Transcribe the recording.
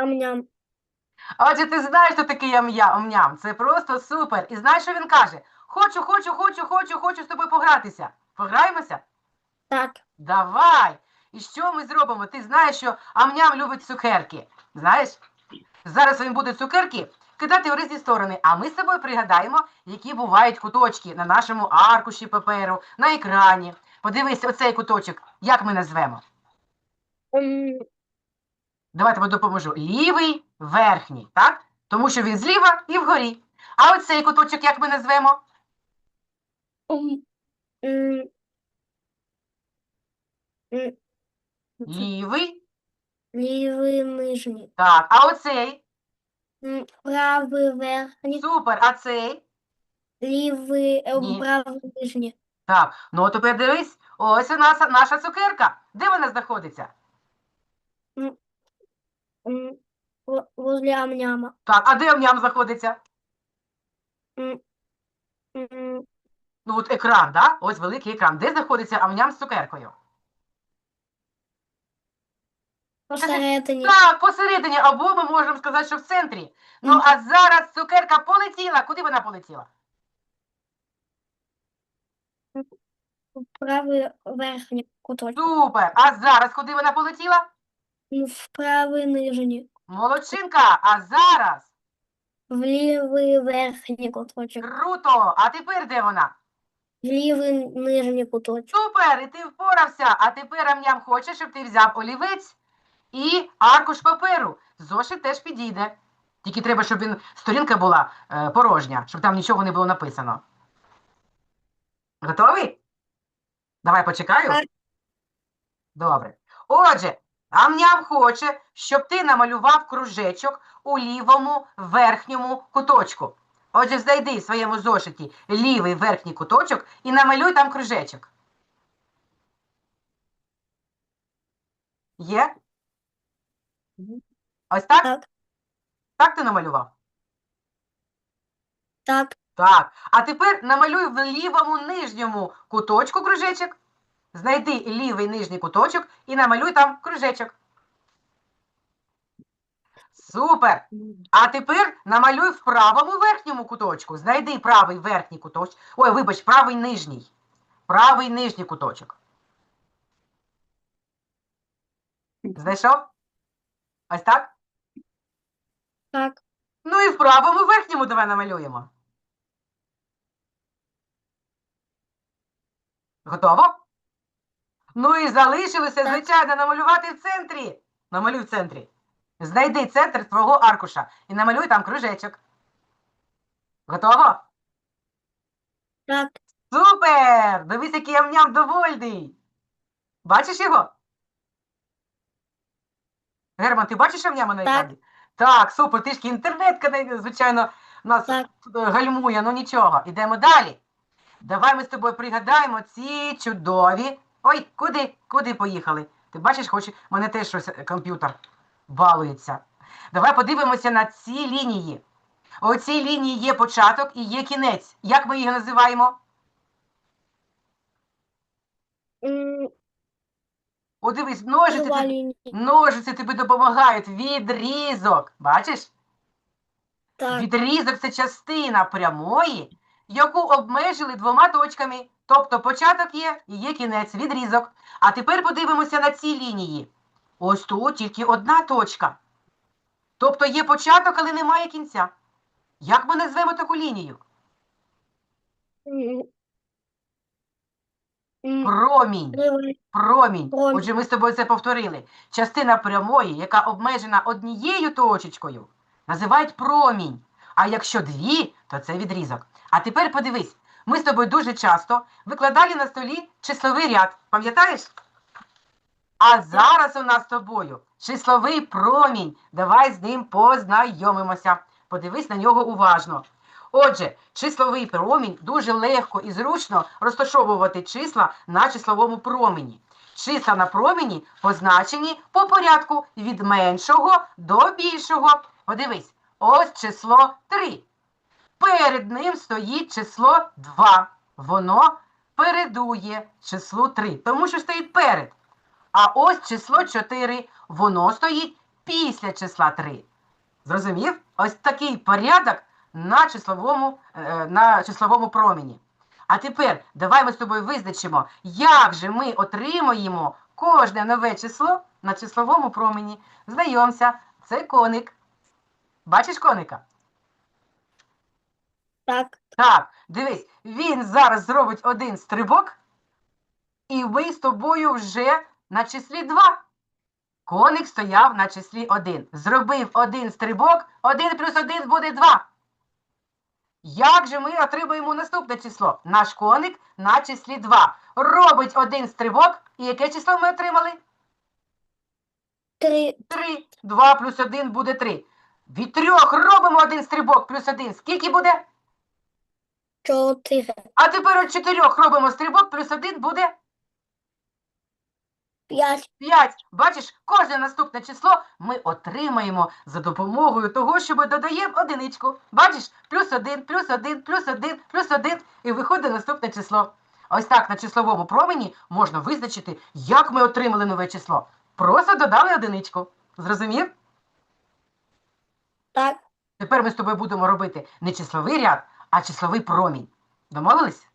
Ам-ням. Отже, ти знаєш, що таке ям-ям, ам-ням. Це просто супер. І знаєш, що він каже? Хочу, хочу, хочу, хочу, хочу з тобою погратися. Пограємося? Так. Давай. І що ми зробимо? Ти знаєш, що амням любить цукерки. Знаєш? Зараз він буде цукерки кидати в різні сторони, а ми з тобою пригадаємо, які бувають куточки на нашому аркуші паперу, на екрані. Подивись, оцей куточок, як ми назвемо? М, Давай тобі допоможу. Лівий верхній, так? Тому що він зліва і вгорі. А оцей куточок, як ми назвемо? Лівий. Лівий нижній. Так, а оцей? Правий верхній. Супер, а цей? Лівий, е, правий нижній. Так, ну от тепер дивись, ось у нас наша цукерка. Де вона знаходиться? Возле ам-няма. Так, а де ням знаходиться? Ну от екран, да? Ось великий екран. Де знаходиться амням з цукеркою? Посередині. Так, посередині, або ми можемо сказати, що в центрі. Ну а зараз цукерка полетіла. Куди вона полетіла? Правий верхній куточок. Супер! А зараз куди вона полетіла? М, В правий нижній. Молодчинка! А зараз? В лівий верхній куточок. Круто! А тепер де вона? В лівий нижній куточок. Супер! І ти впорався. А тепер амням хоче, щоб ти взяв олівець і аркуш паперу. Зошит теж підійде. Тільки треба, щоб він сторінка була е, порожня, щоб там нічого не було написано. Готовий? Давай почекаю. Так. Добре. Отже, амням хоче, щоб ти намалював кружечок у лівому верхньому куточку. Отже, знайди в своєму зошиті лівий верхній куточок і намалюй там кружечок. Є? Ось так? Так. Так ти намалював? Так. Так. А тепер намалюй в лівому нижньому куточку кружечок. Знайди лівий нижній куточок і намалюй там кружечок. Супер! А тепер намалюй в правому верхньому куточку. Знайди правий верхній куточок. Ой, вибач, правий нижній. Правий нижній куточок. Знайшов? Ось так? Так. Ну і в правому верхньому давай намалюємо. Готово? Ну і залишилося, звичайно, намалювати в центрі. Намалюй в центрі. Знайди центр свого аркуша і намалюй там кружечок. Готово? Так. Супер! Дивись, який амням довольний. Бачиш його? Герман, ти бачиш амняма на екрані? Так, супер, трішки інтернет, кане- звичайно, нас Так. е, гальмує, ну нічого. Ідемо далі. Давай ми з тобою пригадаємо ці чудові. Ой, куди? Куди поїхали? Ти бачиш, хоче, мене теж щось е, комп'ютер балується. Давай подивимося на ці лінії. У цій лінії є початок і є кінець. Як ми їх називаємо? О, дивись, ножиці, тобі- ножиці тобі допомагають. Відрізок. Бачиш? Так. Відрізок це частина прямої, яку обмежили двома точками. Тобто початок є і є кінець, відрізок. А тепер подивимося на ці лінії. Ось тут тільки одна точка. Тобто є початок, але немає кінця. Як ми назвемо таку лінію? Промінь. Промінь. Отже, ми з тобою це повторили. Частина прямої, яка обмежена однією точечкою, називають промінь. А якщо дві, то це відрізок. А тепер подивись, ми з тобою дуже часто викладали на столі числовий ряд. Пам'ятаєш? А зараз у нас з тобою числовий промінь. Давай з ним познайомимося. Подивись на нього уважно. Отже, числовий промінь дуже легко і зручно розташовувати числа на числовому промені. Числа на промені позначені по порядку від меншого до більшого. Подивись, ось число 3. Перед ним стоїть число 2. Воно передує числу 3, тому що стоїть перед. А ось число 4. Воно стоїть після числа 3. Зрозумів? Ось такий порядок на числовому, е, на числовому промені. А тепер давай ми з тобою визначимо, як же ми отримуємо кожне нове число на числовому промені. Знайомся, це коник. Бачиш коника? Так. Так, дивись, він зараз зробить один стрибок, і ми з тобою вже на числі 2. Коник стояв на числі 1. Зробив один стрибок, 1 плюс 1 буде 2. Як же ми отримуємо наступне число? Наш коник на числі 2. Робить один стрибок, і яке число ми отримали? Три. 3. 2 плюс 1 буде 3. Від трьох робимо один стрибок плюс 1. Скільки буде? Чотири. А тепер від чотирьох робимо стрибок, плюс один буде П'ять. 5. Бачиш, кожне наступне число ми отримаємо за допомогою того, що ми додаємо одиничку. Бачиш, плюс один, плюс один, плюс один, плюс один, і виходить наступне число. Ось так на числовому промені можна визначити, як ми отримали нове число. Просто додали одиничку. Зрозумів? Так. Тепер ми з тобою будемо робити не числовий ряд, а числовий промінь. Домовились?